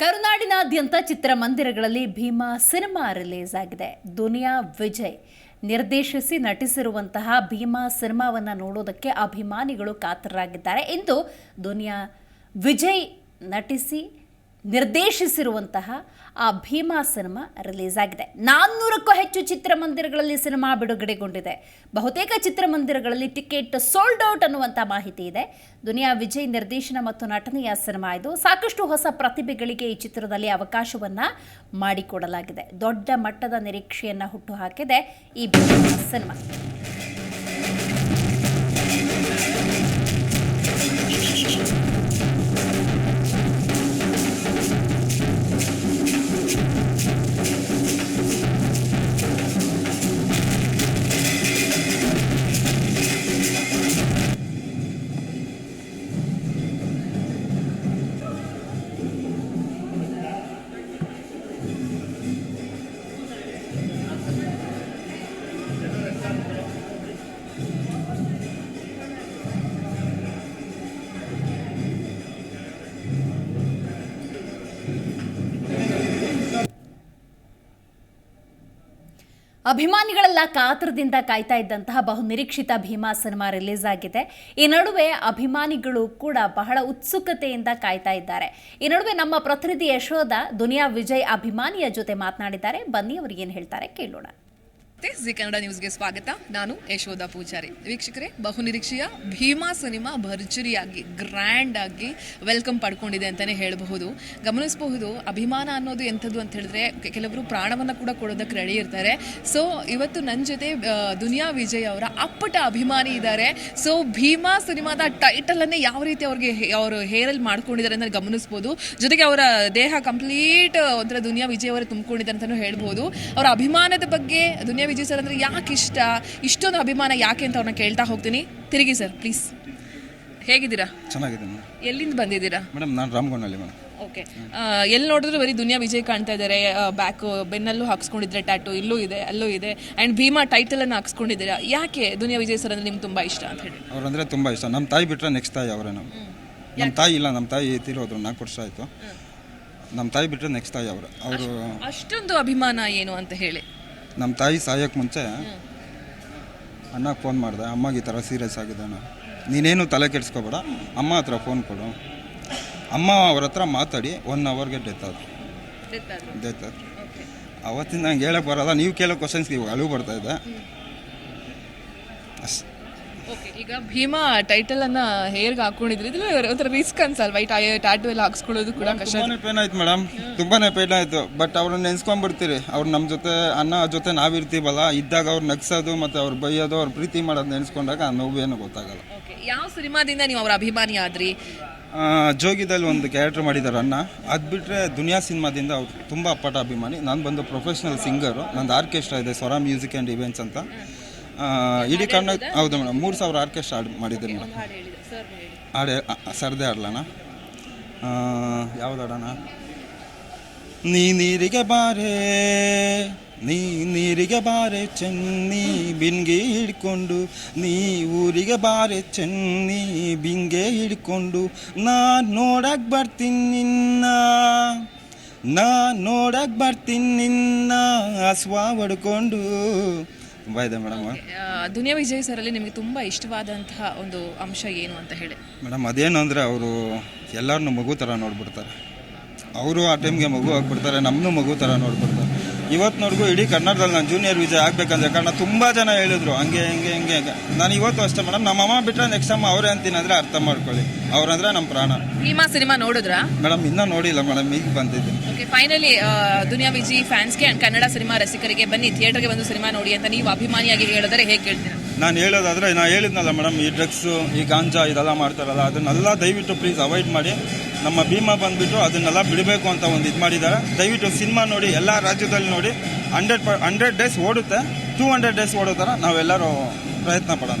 ಕರುನಾಡಿನಾದ್ಯಂತ ಚಿತ್ರಮಂದಿರಗಳಲ್ಲಿ Bima cinema release ಆಗಿದೆ. ದುನಿಯಾ ವಿಜಯ್ ನಿರ್ದೇಶಿಸಿ ನಟಿಸಿರುವಂತಹ ಭೀಮಾ ಸಿನಿಮಾವನ್ನು ನೋಡೋದಕ್ಕೆ ಅಭಿಮಾನಿಗಳು ಕಾತರರಾಗಿದ್ದಾರೆ. ಇಂದು ದುನಿಯಾ ವಿಜಯ್ ನಟಿಸಿ ನಿರ್ದೇಶಿಸಿರುವಂತಹ ಆ ಭೀಮಾ ಸಿನಿಮಾ ರಿಲೀಸ್ ಆಗಿದೆ ನಾನ್ನೂರಕ್ಕೂ ಹೆಚ್ಚು ಚಿತ್ರಮಂದಿರಗಳಲ್ಲಿ ಸಿನಿಮಾ ಬಿಡುಗಡೆಗೊಂಡಿದೆ. ಬಹುತೇಕ ಚಿತ್ರಮಂದಿರಗಳಲ್ಲಿ ಟಿಕೆಟ್ ಸೋಲ್ಡ್ ಔಟ್ ಅನ್ನುವಂಥ ಮಾಹಿತಿ ಇದೆ. ದುನಿಯಾ ವಿಜಯ್ ನಿರ್ದೇಶನ ಮತ್ತು ನಟನೆಯ ಸಿನಿಮಾ ಇದು. ಸಾಕಷ್ಟು ಹೊಸ ಪ್ರತಿಭೆಗಳಿಗೆ ಈ ಚಿತ್ರದಲ್ಲಿ ಅವಕಾಶವನ್ನು ಮಾಡಿಕೊಡಲಾಗಿದೆ. ದೊಡ್ಡ ಮಟ್ಟದ ನಿರೀಕ್ಷೆಯನ್ನು ಹುಟ್ಟುಹಾಕಿದೆ ಈ ಸಿನಿಮಾ. ಅಭಿಮಾನಿಗಳೆಲ್ಲ ಕಾತರದಿಂದ ಕಾಯ್ತಾ ಇದ್ದಂತಹ ಬಹುನಿರೀಕ್ಷಿತ ಭೀಮಾ ಸಿನಿಮಾ ರಿಲೀಸ್ ಆಗಿದೆ. ಈ ನಡುವೆ ಅಭಿಮಾನಿಗಳು ಕೂಡ ಬಹಳ ಉತ್ಸುಕತೆಯಿಂದ ಕಾಯ್ತಾ ಇದ್ದಾರೆ. ಈ ನಡುವೆ ನಮ್ಮ ಪ್ರತಿನಿಧಿ ಯಶೋಧ, ದುನಿಯಾ ವಿಜಯ್ ಅಭಿಮಾನಿಯ ಜೊತೆ ಮಾತನಾಡಿದ್ದಾರೆ. ಬನ್ನಿ, ಅವರು ಏನು ಹೇಳ್ತಾರೆ ಕೇಳೋಣ. ಜಿ ಕನ್ನಡ ನ್ಯೂಸ್ಗೆ ಸ್ವಾಗತ. ನಾನು ಯಶೋಧ ಪೂಜಾರಿ. ವೀಕ್ಷಕರೇ, ಬಹುನಿರೀಕ್ಷೆಯ ಭೀಮಾ ಸಿನಿಮಾ ಭರ್ಜರಿಯಾಗಿ ಗ್ರ್ಯಾಂಡ್ ಆಗಿ ವೆಲ್ಕಮ್ ಪಡ್ಕೊಂಡಿದೆ ಅಂತಲೇ ಹೇಳಬಹುದು. ಗಮನಿಸಬಹುದು, ಅಭಿಮಾನ ಅನ್ನೋದು ಎಂಥದ್ದು ಅಂತ ಹೇಳಿದ್ರೆ ಕೆಲವರು ಪ್ರಾಣವನ್ನು ಕೂಡ ಕೊಡೋದಕ್ಕೆ ರೆಡಿ ಇರ್ತಾರೆ. ಸೊ ಇವತ್ತು ನನ್ನ ಜೊತೆ ದುನಿಯಾ ವಿಜಯ್ ಅವರ ಅಪ್ಪಟ ಅಭಿಮಾನಿ ಇದ್ದಾರೆ. ಸೊ ಭೀಮಾ ಸಿನಿಮಾದ ಟೈಟಲನ್ನೇ ಯಾವ ರೀತಿ ಅವ್ರಿಗೆ ಅವರು ಹೇರಲ್ಲಿ ಮಾಡ್ಕೊಂಡಿದ್ದಾರೆ ಅಂತ ಗಮನಿಸ್ಬೋದು ಜೊತೆಗೆ ಅವರ ದೇಹ ಕಂಪ್ಲೀಟ್ ಒಂಥರ ದುನಿಯಾ ವಿಜಯ್ ಅವರೇ ತುಂಬಿಕೊಂಡಿದ್ದಾರೆ ಅಂತಲೂ ಹೇಳ್ಬೋದು. ಅವರ ಅಭಿಮಾನದ ಬಗ್ಗೆ ದುನಿಯಾ ವಿಜಯ್ ಸರ್ ಅಂದರೆ ಯಾಕೆ ಇಷ್ಟ? ಇಷ್ಟೊಂದು ಅಭಿಮಾನ ಯಾಕೆ ಅಂತ ಅವ್ರನ್ನ ಕೇಳ್ತಾ ಹೋಗ್ತೀನಿ. ತಿರುಗಿ ಸರ್ ಪ್ಲೀಸ್ ಹೇಗಿದ್ದೀರಾ? ಚೆನ್ನಾಗಿದೆ ಎಲ್ಲಿಂದ ಬಂದಿದ್ದೀರಾ? ಮೇಡಮ್ ನಾನು ರಾಮಗೊಂಡಲ್ಲಿ ಮೇಡಮ್. ಓಕೆ. ಎಲ್ಲಿ ನೋಡಿದ್ರು ಬರೀ ದುನಿಯಾ ವಿಜಯ್ ಕಾಣ್ತಾ ಇದ್ದಾರೆ ಬ್ಯಾಕ್ ಬೆನ್ನಲ್ಲೂ ಹಾಕ್ಸ್ಕೊಂಡಿದ್ರೆ ಟ್ಯಾಟು ಇಲ್ಲೂ ಇದೆ ಅಲ್ಲೂ ಇದೆ ಆ್ಯಂಡ್ ಭೀಮಾ ಟೈಟಲನ್ನು ಹಾಕ್ಸ್ಕೊಂಡಿದ್ದೀರಾ. ಯಾಕೆ ದುನಿಯಾ ವಿಜಯ್ ಸರ್ ಅಂದರೆ ನಿಮ್ಗೆ ತುಂಬ ಇಷ್ಟ ಅಂತ ಹೇಳಿ. ಅವ್ರಂದರೆ ತುಂಬ ಇಷ್ಟ. ನಮ್ಮ ತಾಯಿ ಬಿಟ್ಟರೆ ನೆಕ್ಸ್ಟ್ ತಾಯಿ ಅವರೇ ನಮ್ಮ ನಮ್ಮ ತಾಯಿ ಇಲ್ಲ ನಮ್ಮ ತಾಯಿ ತಿರೋದ್ರು ನಾಲ್ಕು ವರ್ಷ ಆಯಿತು. ನಮ್ಮ ತಾಯಿ ಬಿಟ್ಟರೆ ನೆಕ್ಸ್ಟ್ ತಾಯಿ ಅವರು. ಅವರು ಅಷ್ಟೊಂದು ಅಭಿಮಾನ ಏನು ಅಂತ ಹೇಳಿ. ನಮ್ಮ ತಾಯಿ ಸಾಯೋಕ್ಕೆ ಮುಂಚೆ ಅಣ್ಣ ಫೋನ್ ಮಾಡಿದೆ ಅಮ್ಮಗೆ ಈ ಥರ ಸೀರಿಯಸ್ ಆಗಿದ್ದಾನೆ ನೀನೇನು ತಲೆ ಕೆಡಿಸ್ಕೋಬೇಡ ಅಮ್ಮ ಹತ್ರ ಫೋನ್ ಕೊಡು. ಅಮ್ಮ ಅವ್ರ ಹತ್ರ ಮಾತಾಡಿ ಒನ್ ಅವರ್ಗೆ ಡೆತ್ ಆದ್ರು. ಡೆತ್ ಆದ್ರು. ಅವತ್ತಿಂದ ನಂಗೆ ಹೇಳಕ್ಕೆ ಬರೋಲ್ಲ ನೀವು ಕೇಳೋ ಕ್ವಶನ್ಸ್ಗೆ ಇವಾಗ ಅಳು ಬರ್ತಾಯಿದೆ ಅಷ್ಟು. ಓಕೆ ಈಗ ಭೀಮಾ ಟೈಟಲ್ ಅನ್ನ ಹೇರ್ಗೆ ಹಾಕೊಂಡಿದ್ರೆ. ಇದು ಒಂಥರ ರಿಸ್ಕ್ ಅನ್ಸಲ್ವಾ? ಈ ಟ್ಯಾಟು ಎಲ್ಲ ಹಾಕ್ಸ್ಕೊಳ್ಳೋದು ಕೂಡ ಕಷ್ಟ. ತುಂಬಾನೇ ಪೇನ್ ಆಯ್ತು ಮೇಡಮ್ ತುಂಬಾನೇ ಪೇನ್ ಆಯ್ತು. ಬಟ್ ಅವ್ರನ್ನ ನೆನ್ಸ್ಕೊಂಡ್ಬಿಡ್ತೀರಿ. ಅವ್ರು ನಮ್ಮ ಜೊತೆ ಅನ್ನ ಜೊತೆ ನಾವಿರ್ತೀವಲ್ಲ ಇದ್ದಾಗ ಅವ್ರು ನಗ್ಸೋದು ಮತ್ತೆ ಅವ್ರು ಬೈಯೋದು ಅವ್ರು ಪ್ರೀತಿ ಮಾಡೋದು ನೆನ್ಸ್ಕೊಂಡಾಗ ಆ ನೋವೇನು ಗೊತ್ತಾಗಲ್ಲ. ಓಕೆ ಯಾವ ಸಿನಿಮಾದಿಂದ ನೀವು ಅವರ ಅಭಿಮಾನಿ ಆದ್ರಿ? ಆ, ಜೋಗಿದಲ್ಲಿ ಒಂದು ಕ್ಯಾರೆಕ್ಟರ್ ಮಾಡಿದ್ದಾರೆ ಅಣ್ಣ. ಅದು ಬಿಟ್ಟರೆ ದುನಿಯಾ ಸಿನಿಮಾದಿಂದ ಅವ್ರು ತುಂಬ ಅಪ್ಪಟ ಅಭಿಮಾನಿ. ನಾನು ಬಂದು ಪ್ರೊಫೆಷ್ನಲ್ ಸಿಂಗರು ನಂದು ಆರ್ಕೆಸ್ಟ್ರಾ ಇದೆ ಸ್ವರ ಮ್ಯೂಸಿಕ್ ಆ್ಯಂಡ್ ಇವೆಂಟ್ಸ್ ಅಂತ. ಇಡೀ ಕಣ್ಣು ಹೌದು ಮೇಡಮ್ ಮೂರು ಸಾವಿರ ಆರ್ಕೆಸ್ಟ್ರಾ ಆಡ್ ಮಾಡಿದ್ದೀನಿ ಮೇಡಮ್. ಹಾಡು ಸರ್ದೆ ಆಡ್ಲಣ್ಣ ಯಾವ್ದು ಹಾಡೋಣ ನೀ ನೀರಿಗೆ ಬಾರೆ ನೀ ನೀರಿಗೆ ಬಾರೆ ಚೆನ್ನಿ ಬಿನ್ಗೆ ಹಿಡ್ಕೊಂಡು ನೀ ಊರಿಗೆ ಬಾರೆ ಚೆನ್ನಿ ಬಿಂಗೆ ಹಿಡ್ಕೊಂಡು ನಾ ನೋಡಕ್ ಬರ್ತೀನಿ ನಿನ್ನ ನಾ ನೋಡಕ್ ಬರ್ತೀನಿ ನಿನ್ನ ಹಸ್ವಾ ಹೊಡ್ಕೊಂಡು ತುಂಬ ಇದೆ ಮೇಡಮ್. ದುನಿಯಾ ವಿಜಯ್ ಸರ್ ಅಲ್ಲಿ ನಿಮಗೆ ತುಂಬ ಇಷ್ಟವಾದಂತಹ ಒಂದು ಅಂಶ ಏನು ಅಂತ ಹೇಳಿ? ಮೇಡಮ್ ಅದೇನು ಅಂದರೆ ಅವರು ಎಲ್ಲರನ್ನೂ ಮಗು ಥರ ನೋಡ್ಬಿಡ್ತಾರೆ. ಅವರು ಆ ಟೈಮ್ಗೆ ಮಗು ಆಗ್ಬಿಡ್ತಾರೆ ನಮ್ಮನ್ನೂ ಮಗು ಥರ ನೋಡ್ಬಿಡ್ತಾರೆ. ಇವತ್ತಿನವರೆಗೂ ಇಡೀ ಕನ್ನಡದಲ್ಲಿ ನಾನು ಜೂನಿಯರ್ ವಿಜಯ್ ಆಗಬೇಕಂದ್ರೆ ಕಾರಣ ತುಂಬ ಜನ ಹೇಳಿದ್ರು ಹಂಗೆ ಹಿಂಗೆ ಹಂಗೆ ನಾನು ಇವತ್ತು ಅಷ್ಟೇ ಮೇಡಮ್ ನಮ್ಮ ಅಮ್ಮ ಬಿಟ್ಟರೆ ನೆಕ್ಸ್ಟ್ ಅಮ್ಮ ಅವರೇ ಅಂತೀನಿ ಅಂದರೆ ಅರ್ಥ ಮಾಡ್ಕೊಳ್ಳಿ. ಅವ್ರಂದ್ರೆ ನಮ್ಮ ಪ್ರಾಣ. ಭೀಮಾ ಸಿನಿಮಾ ನೋಡಿದ್ರಾ? ಮೇಡಮ್ ಇನ್ನೂ ನೋಡಿಲ್ಲ ಮೇಡಮ್ ಈಗ ಬಂದಿದ್ದೀನಿ. ಓಕೆ ಫೈನಲಿ ದುನಿಯಾ ವಿಜಿ ಫ್ಯಾನ್ಸ್ಗೆ ಅಂಡ್ ಕನ್ನಡ ಸಿನಿಮಾ ರಸಿಕರಿಗೆ ಬನ್ನಿ ಥಿಯೇಟರ್ಗೆ ಬಂದು ಸಿನಿಮಾ ನೋಡಿ ಅಂತ ನೀವು ಅಭಿಮಾನಿಯಾಗಿ ಹೇಳಿದರೆ ಹೇಗೆ ಕೇಳ್ತೀರಾ? ನಾನು ಹೇಳೋದಾದ್ರೆ ನಾ ಹೇಳಿದ್ನಲ್ಲ ಮೇಡಮ್ ಈ ಡ್ರಗ್ಸು ಈ ಗಾಂಜಾ ಇದೆಲ್ಲ ಮಾಡ್ತಾರಲ್ಲ ಅದನ್ನೆಲ್ಲ ದಯವಿಟ್ಟು ಪ್ಲೀಸ್ ಅವಾಯ್ಡ್ ಮಾಡಿ. ನಮ್ಮ ಭೀಮಾ ಬಂದುಬಿಟ್ಟು ಅದನ್ನೆಲ್ಲ ಬಿಡಬೇಕು ಅಂತ ಒಂದು ಇದು ಮಾಡಿದ್ದಾರೆ. ದಯವಿಟ್ಟು ಸಿನಿಮಾ ನೋಡಿ ಎಲ್ಲ ರಾಜ್ಯದಲ್ಲಿ ನೋಡಿ ಹಂಡ್ರೆಡ್ ಪ ಹಂಡ್ರೆಡ್ ಡೇಸ್ ಓಡುತ್ತೆ. ಟೂ ಹಂಡ್ರೆಡ್ ಡೇಸ್ ಓಡೋ ಥರ ನಾವೆಲ್ಲರೂ ಪ್ರಯತ್ನ ಪಡೋಣ.